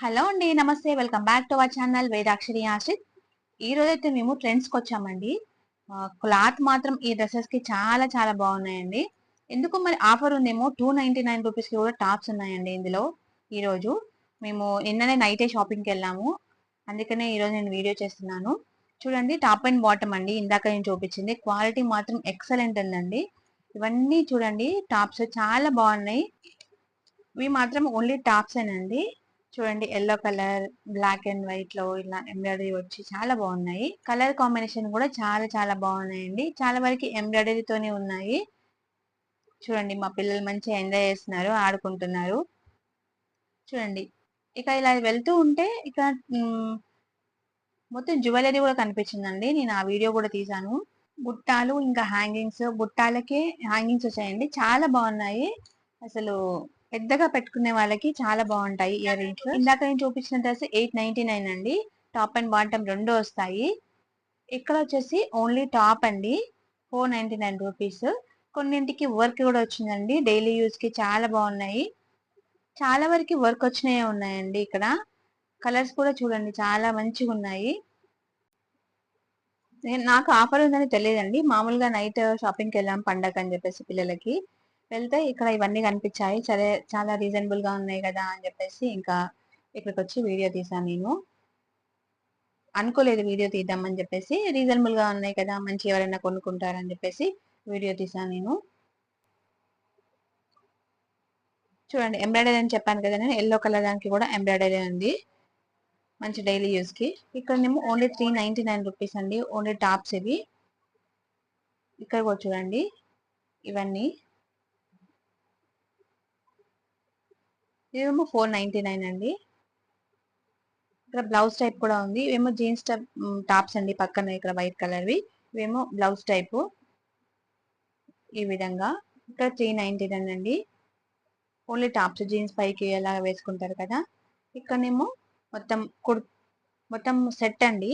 Hello అండి నమస్తే. Welcome back to our channel Vedakshari Ashrith ఈ రోజైతే మేము ట్రెండ్స్కి వచ్చామండి క్లాత్ మాత్రం ఈ డ్రెస్సెస్కి చాలా చాలా బాగున్నాయండి. ఎందుకు మరి ఆఫర్ ఉందేమో టూ నైన్టీ నైన్ రూపీస్కి కూడా టాప్స్ ఉన్నాయండి ఇందులో ఈ రోజు. మేము నిన్ననే నైటే షాపింగ్కి వెళ్ళాము. అందుకనే ఈ రోజు నేను వీడియో చేస్తున్నాను. చూడండి టాప్ అండ్ బాటమ్ అండి. ఇందాక నేను చూపించింది. క్వాలిటీ మాత్రం ఎక్సలెంట్ ఉందండి. ఇవన్నీ చూడండి టాప్స్ చాలా బాగున్నాయి. ఇవి మాత్రం ఓన్లీ టాప్స్ అండి చూడండి ఎల్లో కలర్ బ్లాక్ అండ్ వైట్లో ఇలా ఎంబ్రాయిడరీ వచ్చి చాలా బాగున్నాయి. కలర్ కాంబినేషన్ కూడా చాలా చాలా బాగున్నాయండి. చాలా వరకు ఎంబ్రాయిడరీతోనే ఉన్నాయి. చూడండి మా పిల్లలు మంచిగా ఎంజాయ్ చేస్తున్నారు ఆడుకుంటున్నారు. చూడండి ఇక ఇలా వెళ్తూ ఉంటే ఇక మొత్తం జ్యువెలరీ కూడా కనిపించిందండి. నేను ఆ వీడియో కూడా తీశాను. బుట్టాలు ఇంకా హ్యాంగింగ్స్ బుట్టాలకే హ్యాంగింగ్స్ వచ్చాయండి. చాలా బాగున్నాయి. అసలు పెద్దగా పెట్టుకునే వాళ్ళకి చాలా బాగుంటాయి ఇయర్ రింగ్స్. ఇందాక నేను చూపించిన డ్రెస్ ఎయిట్ నైన్టీ నైన్ అండి. టాప్ అండ్ బాటమ్ రెండు వస్తాయి. ఇక్కడ వచ్చేసి ఓన్లీ టాప్ అండి. Four ninety nine rupees. కొన్నింటికి వర్క్ కూడా వచ్చిందండి. డైలీ యూస్కి చాలా బాగున్నాయి. చాలా వరకు వర్క్ వచ్చినాయి ఉన్నాయండి ఇక్కడ. కలర్స్ కూడా చూడండి చాలా మంచిగా ఉన్నాయి. నాకు ఆఫర్ ఉందని తెలియదండి. మామూలుగా నైట్ షాపింగ్కి వెళ్ళాం పండగ అని చెప్పేసి పిల్లలకి. వెళ్తే ఇక్కడ ఇవన్నీ కనిపించాయి. సరే చాలా రీజనబుల్గా ఉన్నాయి కదా అని చెప్పేసి ఇంకా ఇక్కడికి వచ్చి వీడియో తీసాను నేను. అనుకోలేదు వీడియో తీద్దామని చెప్పేసి. రీజనబుల్గా ఉన్నాయి కదా మంచి ఎవరైనా కొనుక్కుంటారని చెప్పేసి వీడియో తీసాను నేను. చూడండి ఎంబ్రాయిడరీ అని చెప్పాను కదా నేను. ఎల్లో కలర్ దానికి కూడా ఎంబ్రాయిడరీ ఉంది. మంచి డైలీ యూస్కి. ఇక్కడనేమో only three ninety nine rupees అండి. ఓన్లీ టాప్స్ ఇవి. ఇక్కడ కూడా చూడండి. ఇవన్నీ. ఇవేమో ఫోర్ నైన్టీ నైన్ అండి. ఇక్కడ బ్లౌజ్ టైప్ కూడా ఉంది. ఇవేమో జీన్స్ టైప్ టాప్స్ అండి పక్కన ఇక్కడ వైట్ కలర్వి. ఇవేమో బ్లౌజ్ టైప్. ఈ విధంగా. ఇక్కడ త్రీ నైన్టీ నైన్ అండి. ఓన్లీ టాప్స్ జీన్స్ పైకి ఎలా వేసుకుంటారు కదా. ఇక్కడనేమో మొత్తం కుర్ మొత్తం సెట్ అండి.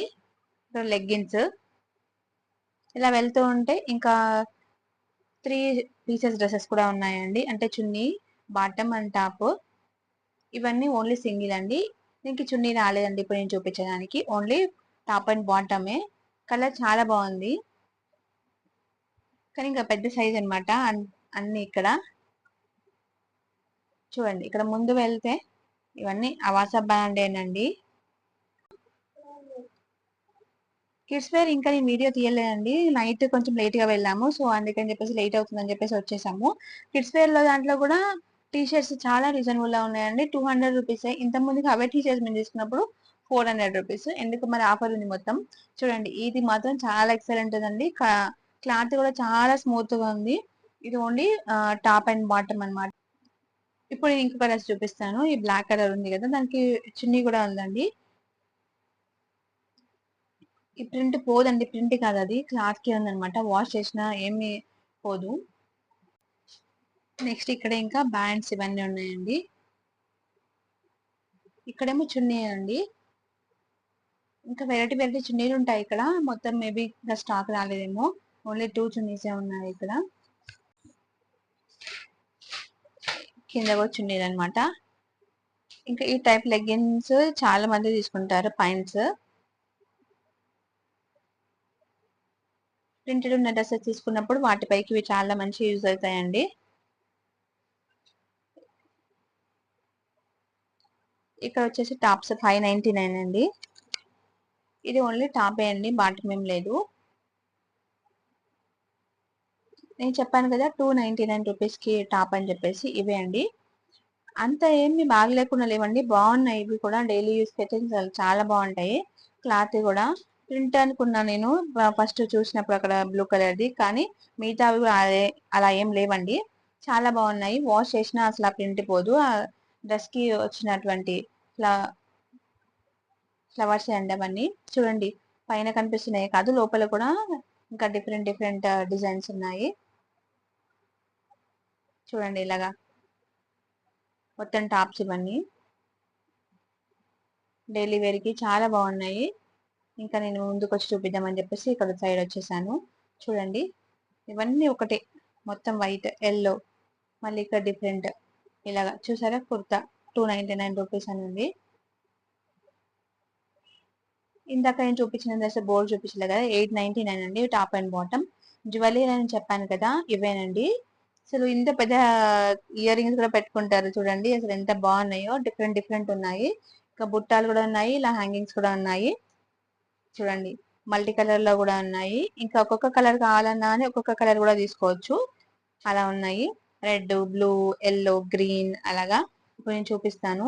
ఇక్కడ లెగ్గిన్స్. ఇలా వెళ్తూ ఉంటే ఇంకా త్రీ పీసెస్ డ్రెస్సెస్ కూడా ఉన్నాయండి. అంటే చున్నీ బాటమ్ అండ్ టాప్. ఇవన్నీ ఓన్లీ సింగిల్ అండి. దీనికి చున్నీ రాలేదండి ఇప్పుడు నేను చూపించడానికి. ఓన్లీ టాప్ అండ్ బాటమే. కలర్ చాలా బాగుంది. కానీ ఇంకా పెద్ద సైజ్ అనమాట అన్ని ఇక్కడ. చూడండి ఇక్కడ ముందు వెళ్తే ఇవన్నీ అవాస బ్రాండేనండి కిడ్స్ వేర్ ఇంకా నేను వీడియో తీయలేదండి. నైట్ కొంచెం లేట్గా వెళ్ళాము. సో అందుకని చెప్పేసి లేట్ అవుతుందని చెప్పేసి వచ్చేసాము. కిడ్స్ వేర్లో దాంట్లో కూడా టీ షర్ట్స్ చాలా రీజనబుల్గా ఉన్నాయండి. టూ హండ్రెడ్ రూపీస్ ఇంత ముందుకి అవే టీ షర్ట్స్ మేము తీసుకున్నప్పుడు ఫోర్ హండ్రెడ్ రూపీస్ ఎందుకు మరి ఆఫర్ ఉంది మొత్తం? చూడండి ఇది మాత్రం చాలా ఎక్సలెంట్ ఉందండి క్లాత్ కూడా చాలా స్మూత్గా ఉంది. ఇది ఓన్లీ టాప్ అండ్ బాటమ్ అన్నమాట. ఇప్పుడు నేను ఇంకొక డ్రెస్ చూపిస్తాను. ఈ బ్లాక్ కలర్ ఉంది కదా దానికి చున్నీ కూడా ఉందండి. ఈ ప్రింట్ పోదండి. ప్రింట్ కాదు అది. క్లాత్ కే ఉంది అనమాట వాష్ చేసినా ఏమి పోదు. నెక్స్ట్ ఇక్కడ ఇంకా బ్యాండ్స్ ఇవన్నీ ఉన్నాయండి. ఇక్కడేమో చున్నీ అండి. ఇంకా వెరైటీ వెరైటీ చున్నీలు ఉంటాయి ఇక్కడ. మొత్తం మేబీ ఇంకా స్టాక్ రాలేదేమో. ఓన్లీ టూ చున్నీసే ఉన్నాయి ఇక్కడ. కింద కూడా చున్నీలు అనమాట ఇంకా ఈ టైప్ లెగ్గిన్స్ చాలా మంది తీసుకుంటారు పైన్స్. ప్రింటెడ్ ఉన్న డ్రెస్సెస్ తీసుకున్నప్పుడు వాటిపైకి ఇవి చాలా మంచి యూజ్ అవుతాయండి. ఇక్కడ వచ్చేసి టాప్స్ ఫైవ్ నైన్టీ నైన్ అండి. ఇది ఓన్లీ టాపే అండి బాటమ్ ఏం లేదు. నేను చెప్పాను కదా టూ నైన్టీ నైన్ రూపీస్కి టాప్ అని చెప్పేసి ఇవే అండి. అంత ఏమి బాగలేకుండా లేవండి బాగున్నాయి ఇవి కూడా. డైలీ యూస్ అయితే చాలా బాగుంటాయి. క్లాత్ కూడా ప్రింట్ అనుకున్నా నేను ఫస్ట్ చూసినప్పుడు అక్కడ బ్లూ కలర్ది. కానీ మిగతావి కూడా అలా ఏం లేవండి. చాలా బాగున్నాయి. వాష్ చేసినా అసలు ఆ ప్రింట్ పోదు. ఆ వచ్చినటువంటి ఫ్లవ ఫ్లవర్స్ అండి అవన్నీ. చూడండి పైన కనిపిస్తున్నాయి కాదు లోపల కూడా ఇంకా డిఫరెంట్ డిఫరెంట్ డిజైన్స్ ఉన్నాయి. చూడండి ఇలాగా. మొత్తం టాప్స్ ఇవన్నీ. డైలీ వేర్కి చాలా బాగున్నాయి. ఇంకా నేను ముందుకు వచ్చి చూపిద్దామని చెప్పేసి ఇక్కడ సైడ్ వచ్చేసాను. చూడండి ఇవన్నీ ఒకటే. మొత్తం వైట్ ఎల్లో మళ్ళీ ఇక్కడ డిఫరెంట్. ఇలాగా చూసారా kurta? Two ninety nine rupees అని ఉంది ఇందాక నేను చూపించిన డ్రెస్ బోర్డు చూపించలే కదా ఎయిట్ నైన్టీ నైన్ అండి టాప్ అండ్ బాటమ్. జ్యువెలరీ అని చెప్పాను కదా ఇవేనండి. అసలు ఇంత పెద్ద ఇయర్ రింగ్స్ కూడా పెట్టుకుంటారు చూడండి అసలు ఎంత బాగున్నాయో డిఫరెంట్ డిఫరెంట్ ఉన్నాయి. ఇంకా బుట్టాలు కూడా ఉన్నాయి ఇలా హ్యాంగింగ్స్ కూడా ఉన్నాయి. చూడండి మల్టీ కలర్లో కూడా ఉన్నాయి. ఇంకా ఒక్కొక్క కలర్ కావాలన్నా అని ఒక్కొక్క కలర్ కూడా తీసుకోవచ్చు. అలా ఉన్నాయి. రెడ్ బ్లూ ఎల్లో గ్రీన్ అలాగా. ఇప్పుడు నేను చూపిస్తాను.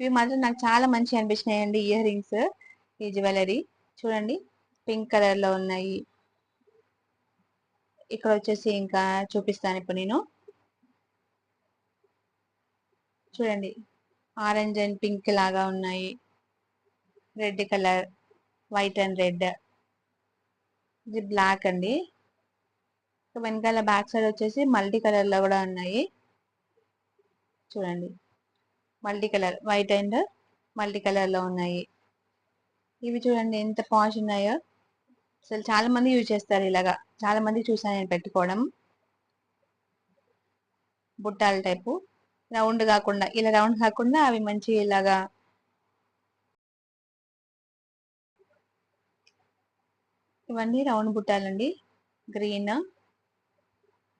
ఇవి మాత్రం నాకు చాలా మంచి అనిపించినాయండి ఇయర్ రింగ్స్. ఈ జ్యువెలరీ. చూడండి పింక్ కలర్లో ఉన్నాయి. ఇక్కడ వచ్చేసి ఇంకా చూపిస్తాను ఇప్పుడు నేను. చూడండి ఆరెంజ్ అండ్ పింక్ లాగా ఉన్నాయి. Red colour white and red. ఇది బ్లాక్ అండి. వెనకాల బ్యాక్ సైడ్ వచ్చేసి మల్టీ కలర్లో కూడా ఉన్నాయి. చూడండి. Multi colour white and multi కలర్లో ఉన్నాయి. ఇవి చూడండి ఎంత పాష్ ఉన్నాయో. అసలు చాలా మంది యూజ్ చేస్తారు ఇలాగా. చాలా మంది చూసాను నేను పెట్టుకోవడం. బుట్టాల టైపు. రౌండ్ కాకుండా ఇలా రౌండ్ కాకుండా అవి మంచి ఇలాగా ఇవన్నీ రౌండ్ బుట్టాలండి. గ్రీన్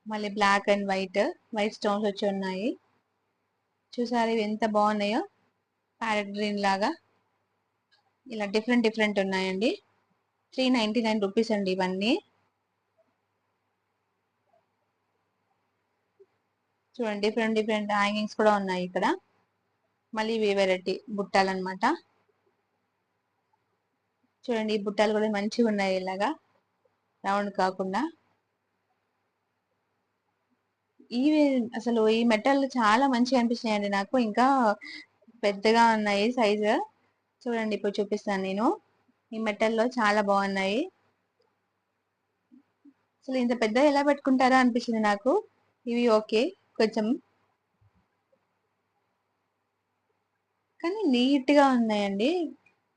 మళ్ళీ black and white. White stones వచ్చి ఉన్నాయి. చూసారు ఇవి ఎంత బాగున్నాయో? ప్యారెట్ గ్రీన్ లాగా. ఇలా డిఫరెంట్ డిఫరెంట్ ఉన్నాయండి. త్రీ నైంటీ నైన్ రూపీస్ అండి ఇవన్నీ. చూడండి డిఫరెంట్ డిఫరెంట్ హ్యాంగింగ్స్ కూడా ఉన్నాయి ఇక్కడ. మళ్ళీ ఇవి వెరైటీ బుట్టాలన్నమాట. చూడండి ఈ బుట్టాలు కూడా మంచిగా ఉన్నాయి ఇలాగా. రౌండ్ కాకుండా. ఇవి అసలు ఈ మెటల్ చాలా మంచిగా అనిపిస్తున్నాయండి నాకు. ఇంకా పెద్దగా ఉన్నాయి సైజు. చూడండి ఇప్పుడు చూపిస్తాను నేను. ఈ మెటల్లో చాలా బాగున్నాయి. అసలు ఇంత పెద్ద ఎలా పెట్టుకుంటారో అనిపించింది నాకు. ఇవి ఓకే కొంచెం. కానీ నీట్గా ఉన్నాయండి.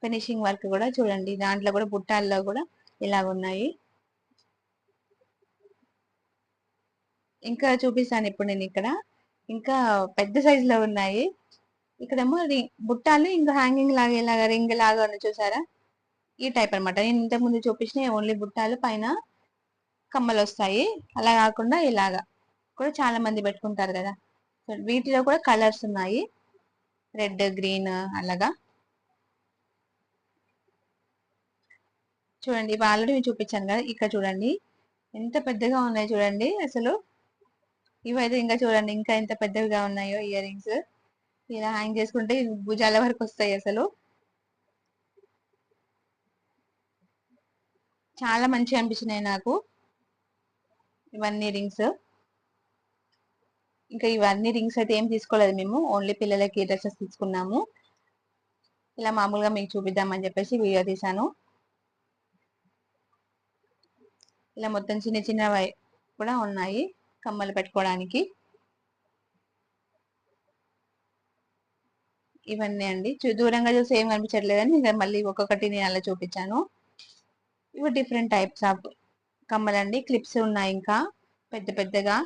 ఫినిషింగ్ వర్క్ కూడా చూడండి దాంట్లో కూడా బుట్టాల్లో కూడా ఇలా ఉన్నాయి ఇంకా చూపిస్తాను ఇప్పుడు నేను ఇక్కడ. ఇంకా పెద్ద సైజ్లో ఉన్నాయి. ఇక్కడేమో బుట్టాలు ఇంకా హ్యాంగింగ్ లాగా ఇలాగ రింగ్ లాగా ఉన్నాయి చూసారా? ఈ టైప్ అనమాట నేను ఇంతకుముందు చూపించిన ఓన్లీ బుట్టాలు పైన కమ్మలు వస్తాయి. అలా కాకుండా ఇలాగా కూడా చాలా మంది పెట్టుకుంటారు కదా. వీటిలో కూడా కలర్స్ ఉన్నాయి. రెడ్ గ్రీన్ అలాగా. చూడండి ఇవి ఆల్రెడీ చూపించాను కదా. ఇక్కడ చూడండి. ఎంత పెద్దగా ఉన్నాయి చూడండి అసలు. ఇవైతే ఇంకా చూడండి ఇంకా ఎంత పెద్దవిగా ఉన్నాయో ఇయర్ రింగ్స్ ఇలా హ్యాంగ్ చేసుకుంటే భుజాల వరకు వస్తాయి అసలు. చాలా మంచి అనిపించినాయి నాకు ఇవన్నీ రింగ్స్. ఇంకా ఇవన్నీ రింగ్స్ అయితే ఏం తీసుకోలేదు మేము ఓన్లీ పిల్లలకి డ్రెస్సెస్ తీసుకున్నాము. ఇలా మామూలుగా మీకు చూపిద్దామని చెప్పేసి వీడియో తీశాను. ఇలా మొత్తం చిన్న చిన్నవి కూడా ఉన్నాయి. కమ్మలు పెట్టుకోవడానికి. ఇవన్నీ అండి. దూరంగా చూసి ఏం కనిపించట్లేదని ఇంకా మళ్ళీ ఒక్కొక్కటి నేను అలా చూపించాను. ఇవి డిఫరెంట్ టైప్స్ ఆఫ్ కమ్మలండి. క్లిప్స్ ఉన్నాయి ఇంకా పెద్ద పెద్దగా.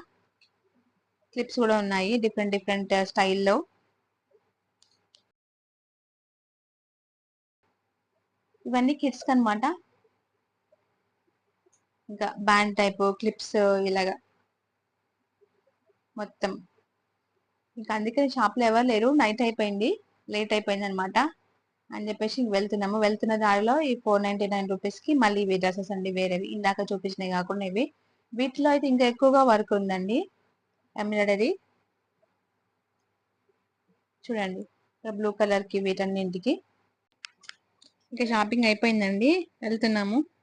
క్లిప్స్ కూడా ఉన్నాయి డిఫరెంట్ డిఫరెంట్ స్టైల్లో ఇవన్నీ కిడ్స్ అనమాట ఇంకా బ్యాండ్ టైప్ క్లిప్స్ ఇలాగా. మొత్తం. ఇంకా అందుకే షాప్లో ఎవరు లేరు. నైట్ అయిపోయింది. లేట్ అయిపోయింది అనమాట అని చెప్పేసి వెళ్తున్నాము. వెళ్తున్న దారిలో ఈ ఫోర్ నైన్టీ నైన్ రూపీస్కి మళ్ళీ ఇవి డ్రెస్సెస్ అండి వేరేవి. ఇందాక చూపించినవి కాకుండా ఇవి. వీటిలో అయితే ఇంకా ఎక్కువగా వర్క్ ఉందండి. ఎంబ్రాయిడరీ. చూడండి. బ్లూ కలర్కి వీటన్నింటికి. ఇంకా షాపింగ్ అయిపోయిందండి. వెళ్తున్నాము.